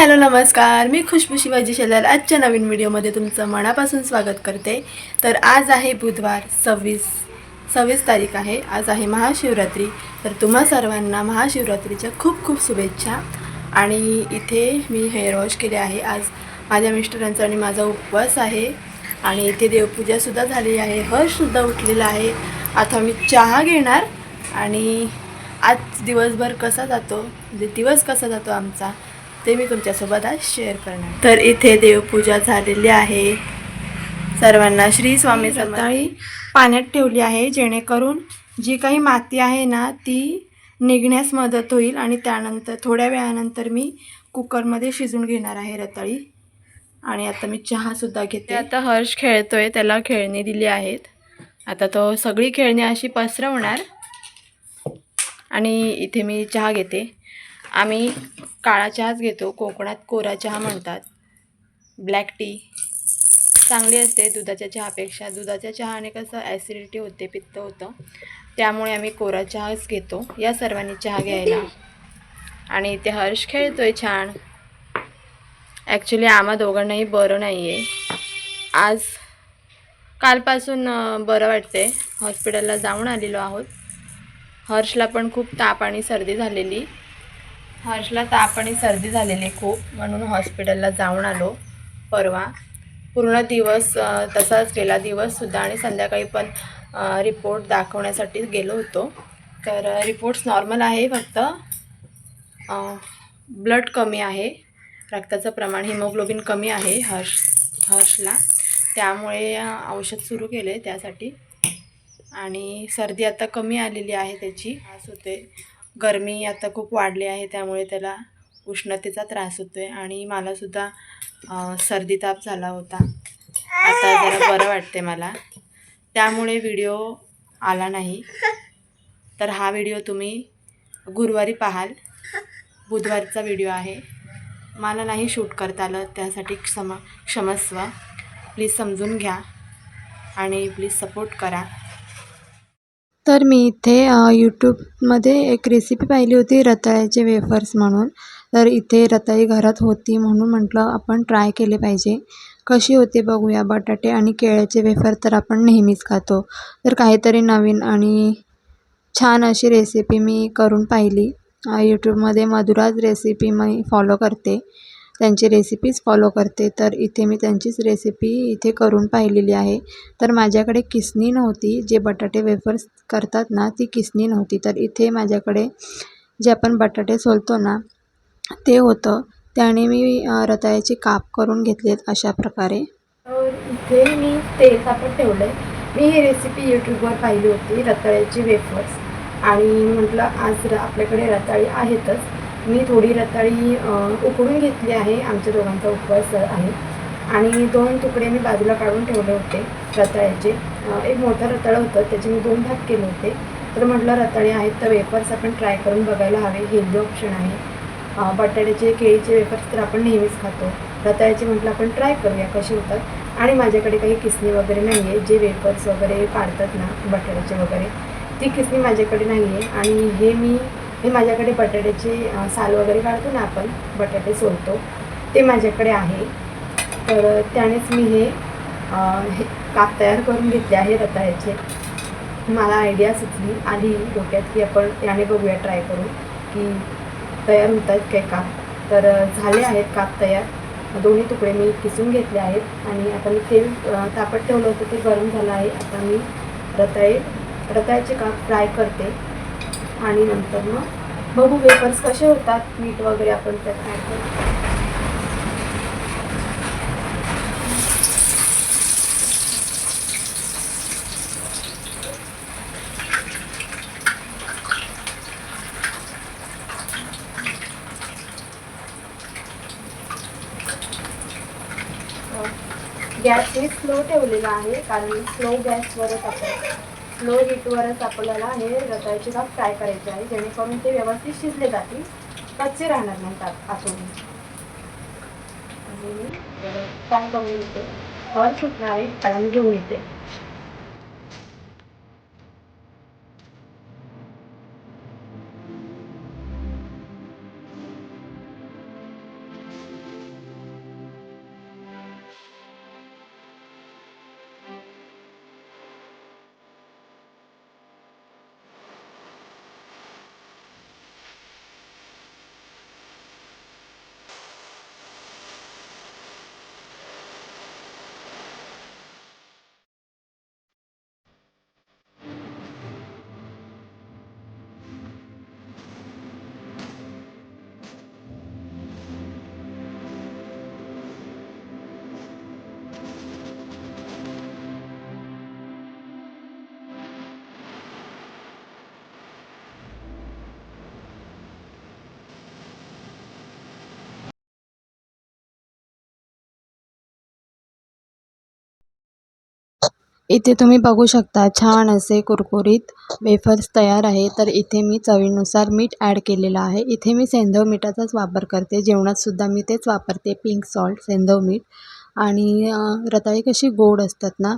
Hello नमस्कार. मी खुशबू शिवाजी शेलार. आजच्या नवीन व्हिडिओमध्ये तुमचं मनापासून स्वागत करते. तर आज आहे बुधवार सव्वीस सव्वीस तारीख आहे. आज आहे महाशिवरात्री. तर तुम्हा सर्वांना महाशिवरात्रीच्या खूप खूप शुभेच्छा. आणि इथे मी हेअर वॉश केले आहे. आज माझ्या मिस्टरांचा आणि माझा उपवास आहे. आणि इथे देवपूजासुद्धा झाली आहे. हर्षसुद्धा उठलेला आहे. आता मी चहा घेणार. आणि आज दिवसभर कसा जातो? म्हणजे दिवस कसा जातो आमचा? ते मी तुमच्यासोबत आज शेअर करणार. तर इथे देवपूजा झालेली आहे. सर्वांना श्री स्वामी सकाळी पाण्यात ठेवली आहे जेणेकरून जी काही माती आहे ना ती निघण्यास मदत होईल आणि त्यानंतर थोड्या वेळानंतर मी कुकरमध्ये शिजून घेणार आहे रताळी. आणि आता मी चहासुद्धा घेते. आता हर्ष खेळतोय त्याला खेळणी दिली आहेत. आता तो सगळी खेळणी अशी पसरवणार. आणि इथे मी चहा घेते. आम्ही काळा चहाच घेतो कोकणात कोरा चहा म्हणतात. ब्लॅक टी चांगली असते दुधाच्या चहापेक्षा. दुधाच्या चहाने कसं ॲसिडिटी होते पित्त होतं. त्यामुळे आम्ही कोरा चहाच घेतो. या सर्वांनी चहा घ्यायला. आणि इथे हर्ष खेळतो आहे छान. ॲक्च्युली आम्हा दोघांनाही बरं नाही आहे आज कालपासून बरं वाटते हॉस्पिटलला जाऊन आलेलो आहोत. हर्षला पण खूप ताप आणि सर्दी झालेली. हर्षला ताप आणि सर्दी झालेली खूप म्हणून हॉस्पिटलला जाऊन आलो. परवा. पूर्ण दिवस तसाच गेला दिवससुद्धा आणि संध्याकाळी पण रिपोर्ट दाखवण्यासाठी गेलो होतो. तर रिपोर्ट्स नॉर्मल आहे फक्त ब्लड कमी आहे. रक्ताचं प्रमाण हिमोग्लोबिन कमी आहे हर्ष हर्षला. त्यामुळे औषध सुरू केले त्यासाठी. आणि सर्दी आता कमी आलेली आहे त्याची. असं होते गरमी आता खूप वाढली आहे त्यामुळे त्याला उष्णतेचा त्रास होतो आहे आणि मलासुद्धा सर्दी ताप झाला होता. आता जरा बरं वाटते मला. त्यामुळे व्हिडिओ आला नाही. तर हा व्हिडिओ तुम्ही गुरुवारी पाहाल. बुधवारचा व्हिडिओ आहे. मला नाही शूट करता आलं त्यासाठी क्षमा क्षमस्व प्लीज समजून घ्या आणि प्लीज सपोर्ट करा. तर मी इथे यूट्यूबमध्ये एक रेसिपी पाहिली होती रताळ्याचे वेफर्स म्हणून. तर इथे रताळी घरात होती म्हणून म्हटलं आपण ट्राय केले पाहिजे. कशी होते बघूया बटाटे आणि केळ्याचे वेफर तर आपण नेहमीच खातो. तर काहीतरी नवीन आणि छान अशी रेसिपी मी करून पाहिली. यूट्यूबमध्ये मधुराज रेसिपी मी फॉलो करते. त्यांची रेसिपीज फॉलो करते. तर इथे मी त्यांचीच रेसिपी इथे करून पाहिलेली आहे. तर माझ्याकडे किसणी नव्हती. जे बटाटे वेफर्स करतात ना ती किसणी नव्हती. तर इथे माझ्याकडे जे आपण बटाटे सोलतो ना ते होतं. त्याने मी रताळ्याची रताळ्याचे काप करून घेतलेत अशा प्रकारे. इथे मी तेल तापत ठेवलं आहे मी ही रेसिपी यूट्यूबवर पाहिली होती रताळ्याची वेफर्स आणि म्हटलं आज आपल्याकडे रताळी आहेतच. मी थोडी रताळी उकडून घेतली आहे. आमच्या दोघांचा उपवास आहे. आणि दोन तुकडे मी बाजूला काढून ठेवले होते रताळ्याचे. एक मोठं रताळं होतं त्याचे मी दोन भाग केले होते. तर म्हटलं रताळे आहेत तर वेफर्स आपण ट्राय करून बघायला हवे. हेल्दी ऑप्शन आहे. बटाट्याचे केळीचे वेफर्स तर आपण नेहमीच खातो. रताळ्याचे म्हटलं आपण ट्राय करूया कसे होतात. आणि माझ्याकडे काही किसणी वगैरे नाही आहे जे वेफर्स वगैरे पाडतात ना बटाट्याचे वगैरे ती किसणी माझ्याकडे नाही आहे आणि हे मी मी माझ्याकडे बटाट्याचे साल वगैरे काढतो ना आपण बटाटे सोलतो. ते माझ्याकडे आहे. तर त्यानेच मी हे हे काप तयार करून घेतले आहे रताळ्याचे मला आयडिया सुचली. आली डोक्यात की आपण याने बघूया ट्राय करू की तयार होत आहेत काय काप. तर झाले आहेत काप तयार. दोन्ही तुकडे मी किसून घेतले आहेत आणि आता मी तेल अ, तापत ठेवलं होतं ते गरम झालं आहे. आता मी रताळे रताळ्याचे काप फ्राय करते. आणि नंतर मग बघू वेफर्स कसे होतात मीठ वगैरे आपण त्यात ॲड करू. गॅस मी स्लो ठेवलेला आहे कारण स्लो गॅसवरच आपण स्लो हीटवरच आपल्याला हे रताळ्याचे भाग फ्राय करायचे आहे जेणेकरून ते व्यवस्थित शिजले जातील कच्चे राहणार नाहीत आत- आतून आणि मी करून येते फळ सुटणार आहे आणि घेऊन येते. इथे तुम्ही बघू शकता छान असे कुरकुरीत वेफर्स तयार आहे. तर इथे मी चवीनुसार मीठ ॲड केलेलं आहे. इथे मी सेंधव मिठाचाच वापर करते. जेवणातसुद्धा मी तेच वापरते पिंक सॉल्ट सेंधव मीठ. आणि रताळी कशी गोड असतात ना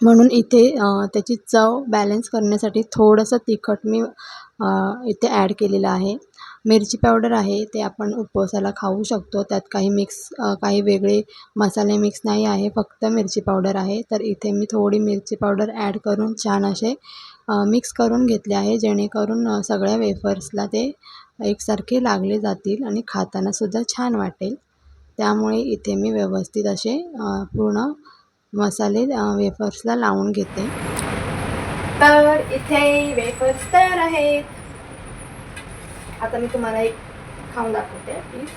म्हणून इथे त्याची चव बॅलन्स करण्यासाठी थोडंसं तिखट मी इथे ॲड केलेलं आहे. मिरची पावडर आहे ते आपण उपवासाला खाऊ शकतो. त्यात काही मिक्स काही वेगळे मसाले मिक्स नाही आहे फक्त मिरची पावडर आहे. तर इथे मी थोडी मिरची पावडर ॲड करून छान असे मिक्स करून घेतले आहे जेणेकरून सगळ्या वेफर्सला ते एकसारखे लागले जातील आणि खातानासुद्धा छान वाटेल. त्यामुळे इथे मी व्यवस्थित असे पूर्ण मसाले वेफर्सला लावून घेते. तर इथे वेफर्स तयार आहेत. आता मी तुम्हाला एक खाऊन दाखवते प्लीज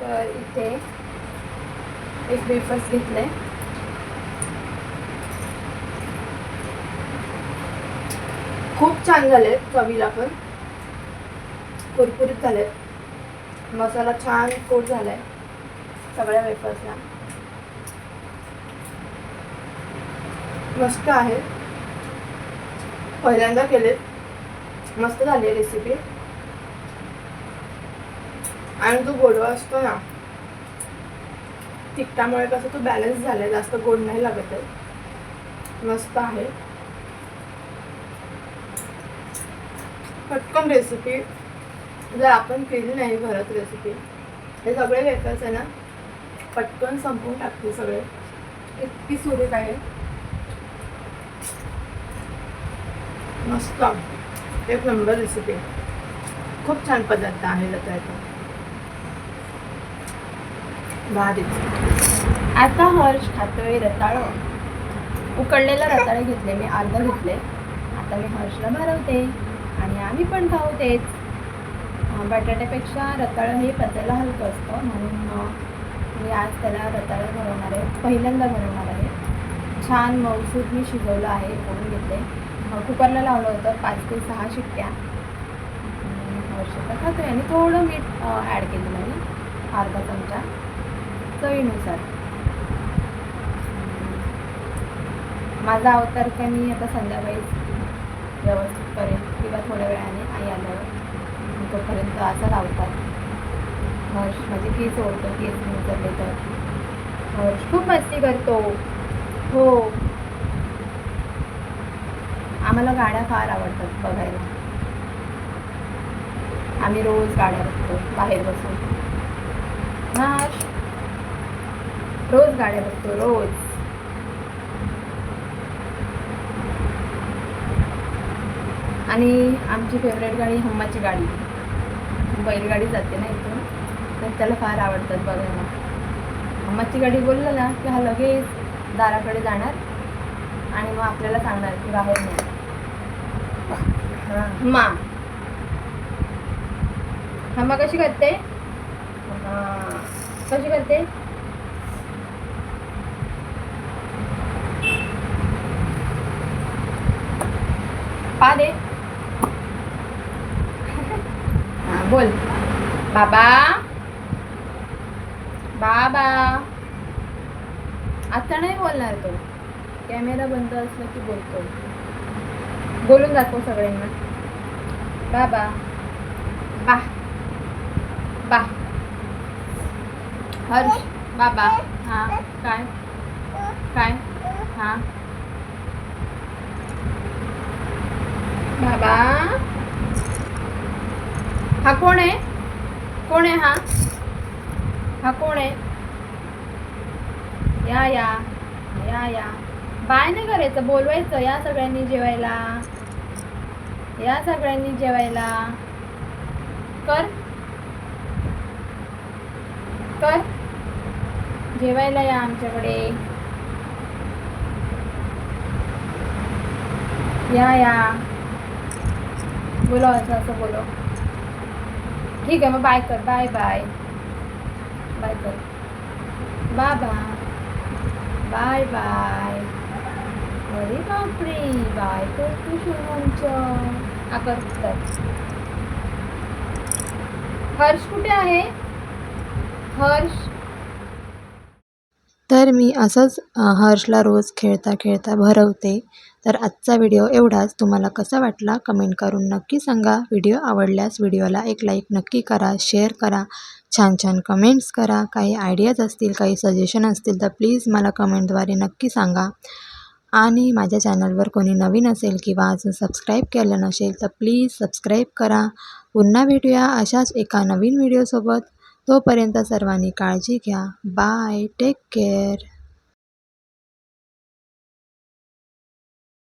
तर इथे एक वेफर्स घेतले खूप छान झाले चवीला पण. कुरकुरीत झालेत. मसाला छान कोट झालाय. सगळ्या वेफर्सला मस्त आहे. पहिल्यांदा केलेत. मस्त झाली आहे रेसिपी आणि जो गोडवा असतो ना तिखटामुळे कसं तो बॅलन्स झालाय जास्त गोड नाही लागत आहे. मस्त आहे. पटकन रेसिपी जर आपण केली नाही घरात रेसिपी हे सगळे वेफर्स आहे ना पटकन संपवून टाकते सगळे. इतकी सुरेख आहे. मस्त. एक नंबर रेसिपी खूप छान पदार्थ आहे रताळ्याचा भारीच. आता हर्ष खातोय रताळ. उकडलेलं रताळे घेतले मी अर्ध घेतले. आता मी हर्षला भरवते आणि आम्ही पण खाऊ तेच. बटाट्यापेक्षा रताळं हे पचायला हलकं असतं म्हणून मी आज त्याला रताळं भरवणार आहे पहिल्यांदा भरवणार आहे. छान मऊसूद मी शिजवलं आहे करून घेतले. कुकरला लावलं होतं पाच ते सहा शिट्ट्या. हर्षला खातोय आणि थोडं मीठ ॲड केलेलं मी अर्धा चमचा चवीनुसार. माझा अवतार का मी आता संध्याकाळी व्यवस्थित करेन किंवा थोड्या वेळाने आई आल्यावर. तोपर्यंत असं लावतात. हर्ष म्हणजे केस ओढतो केस मी उचलले तर. हर्ष खूप मस्ती करतो. हो. आम्हाला गाड्या फार आवडतात बघायला. आम्ही रोज गाड्या बघतो बाहेर बसून. हां रोज गाड्या बघतो रोज. आणि आमची फेवरेट गाडी हम्माची गाडी. बैलगाडी जाते ना इथून तर त्याला फार आवडतात बघायला. हम्माची गाडी बोललं ना की हा लगेच दाराकडे जाणार आणि मग आपल्याला सांगणार की बाहेर नाही. हम्मा मग कशी करते? कशी करते? पा दे. हा, बोल. बाबा. बाबा. आता नाही बोलणार तो. कॅमेरा बंद असला की बोलतो. बोलून दाखव सगळ्यांना. बाबा. बा. बा. हर्ष. बाबा. हा. काय? काय? हा. बाबा. हा कोण आहे? कोण आहे हा? हा कोण आहे? या या. या या. बाय नाही करायचं. बोलवायचं या सगळ्यांनी जेवायला. या सगळ्यांनी जेवायला. कर. कर. जेवायला या आमच्याकडे. या या. बोलो असं असं बोलो ठीक आहे मग बाय कर. बाय बाय बाय कर. बा बाय बाय अरे बापरे. बाय कर तू शुभमचं आकर्षित हर्ष कुठे आहे? हर्ष? तर मी असंच हर्षला रोज खेळता खेळता भरवते. तर आजचा व्हिडिओ एवढाच. तुम्हाला कसा वाटला कमेंट करून नक्की सांगा. व्हिडिओ आवडल्यास व्हिडिओला एक लाईक नक्की करा शेअर करा छान छान कमेंट्स करा. काही आयडियाज असतील काही सजेशन असतील तर प्लीज मला कमेंटद्वारे नक्की सांगा. आणि माझ्या चॅनलवर कोणी नवीन असेल किंवा अजून सबस्क्राईब केलं नसेल तर प्लीज सबस्क्राईब करा. पुन्हा भेटूया अशाच एका नवीन व्हिडिओसोबत तोपर्यंत सर्वांनी काळजी घ्या. Bye take care